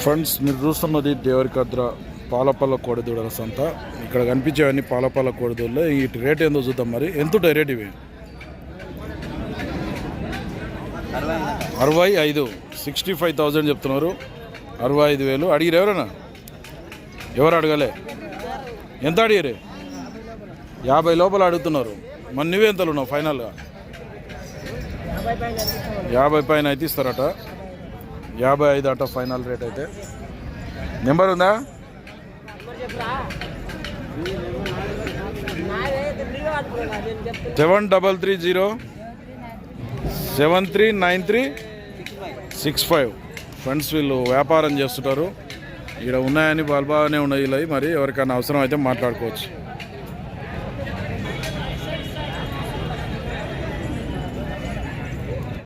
Friends మీరు చూస్తున్నది దేవరికద్ర పాలపల్ల కోడిదూడల సంత ఇక్కడ కనిపించేవన్నీ పాలపల్ల కోడిదూడలు. వీటి రేట్ ఏందో చూద్దాం మరి. ఎంత రేట్ ఇవి? అరవై ఐదు. సిక్స్టీ ఫైవ్ థౌజండ్ చెప్తున్నారు. అరవై ఐదు వేలు. అడిగిరు ఎవరైనా ఎవరు అడగలే? ఎంత అడిగారు యాభై లోపల అడుగుతున్నారు. మరి నువ్వెంతలు ఉన్నావు ఫైనల్గా? యాభై పైన అయితే ఇస్తారట. యాభై ఐదు అట ఫైనల్ రేట్ అయితే. నెంబర్ ఉందా? Seven double three zero seven three nine three six five. Friends వీళ్ళు వ్యాపారం చేస్తుంటారు. ఇక్కడ ఉన్నాయని బాగా బాగానే ఉన్నాయి మరి ఎవరికైనా అవసరం అయితే మాట్లాడుకోవచ్చు.